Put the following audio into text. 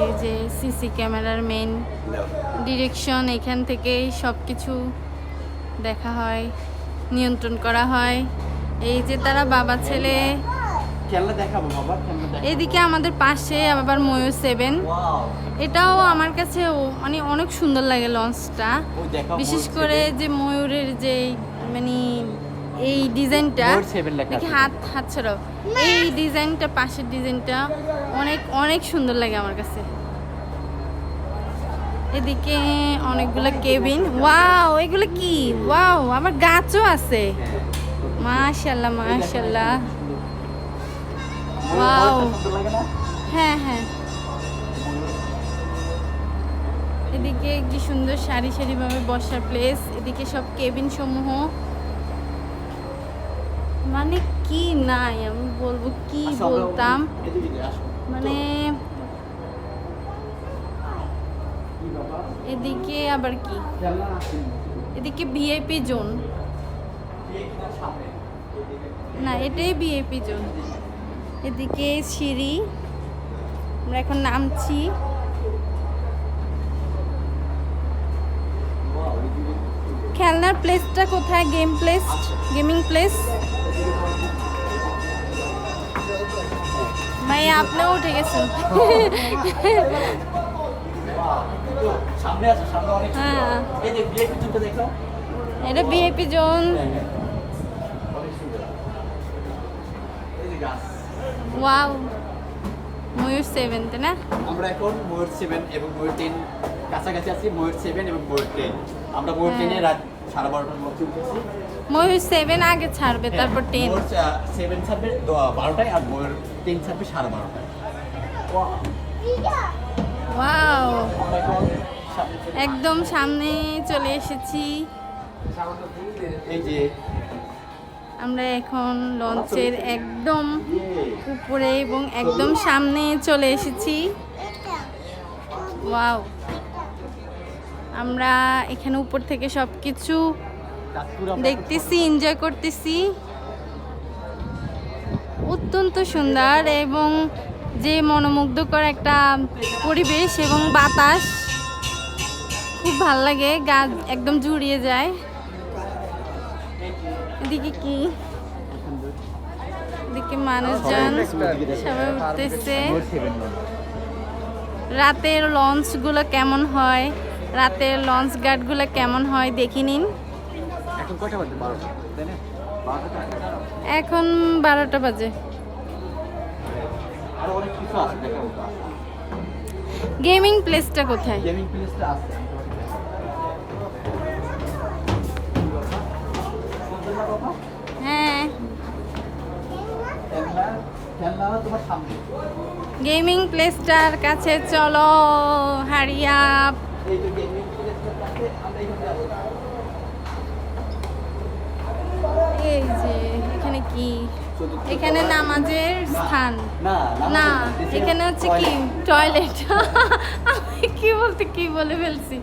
এই যে সিসি ক্যামেরার মেন ডিরেকশন এখান থেকেই সব কিছু দেখা হয় নিয়ন্ত্রণ করা হয়। এই যে তারা বাবা ছেলে এদিকে আমাদের পাশে আবার ময়ূর সেভেন এটাও আমার কাছে মানে অনেক সুন্দর লাগে লঞ্চটা বিশেষ করে যে ময়ূরের যে মানে এই ডিজাইনটা দেখি হাত হাত ছাড়াও। এই ডিজাইনটা পাশের ডিজাইনটা অনেক অনেক সুন্দর লাগে আমার কাছে। এদিকে অনেকগুলো কেবিন। ওয়াও এগুলো কি? ওয়াও আমার গাছও আছে। মাশাল্লাহ মাশাল্লাহ না? হ্যাঁ হ্যাঁ। এদিকে কি সুন্দর সারি সারি ভাবে বসার প্লেস এদিকে সব কেবিন সমূহ মানে কি নাই? আমি বলব কি বলতাম? যাই, আসো। মানে এদিকে আবার কি। এদিকে ভিআইপি জোন। না এটাই ভিআইপি জোন এদিকে সিঁড়ি। আমরা এখন নামছি। খেলনার প্লেসটা কোথায়? গেম প্লেস গেমিং প্লেস যে বিয়ে কিছুটা দেখো। এটা ভিআইপি জোন হ্যাঁ, হ্যাঁ। ওয়াও। ময়ূর সেভেন তাই না? আমরা এখন ময়ূর সেভেন এবং ময়ূর টেন কাছাকাছি আছি ময়ূর সেভেন এবং ময়ূর টেন আমরা ময়ূর হ্যাঁ। টেনে রাত সাড়ে বারোটার মধ্যে উঠেছি। ময়ূর সেভেন আগে ছাড়বে তারপর টেন সেভেন ছাড়বে বারোটায় আর ময়ূর টেন ছাড়বে সাড়ে বারোটায়। ওয়াও। একদম সামনে চলে এসেছি। এই যে আমরা এখন লঞ্চের একদম ইয়ে, উপরে এবং একদম সামনে চলে এসেছি। ওয়াও। আমরা এখানে উপর থেকে সব কিছু দেখতেছি এনজয় করতেছি। অত্যন্ত সুন্দর এবং যে মনোমুগ্ধকর একটা পরিবেশ এবং বাতাস খুব ভালো লাগে গা একদম জুড়িয়ে যায়। এদিকে কি? এদিকে মানুষজন সবাই উঠতেছে। রাতের লঞ্চগুলো কেমন হয়? রাতের লঞ্চ গার্ডগুলো কেমন হয় দেখি নিন। এখন বারোটা বাজে। গেমিং প্লেসটা কোথায়? গেমিং প্লেসটা আছে। হ্যাঁ। গেমিং প্লেসটার কাছে চলো হারিয়া এই যে এখানে কি? এখানে নামাজের স্থান। না এখানে হচ্ছে কি? টয়লেট কি বলতে কি বলে ফেলছি?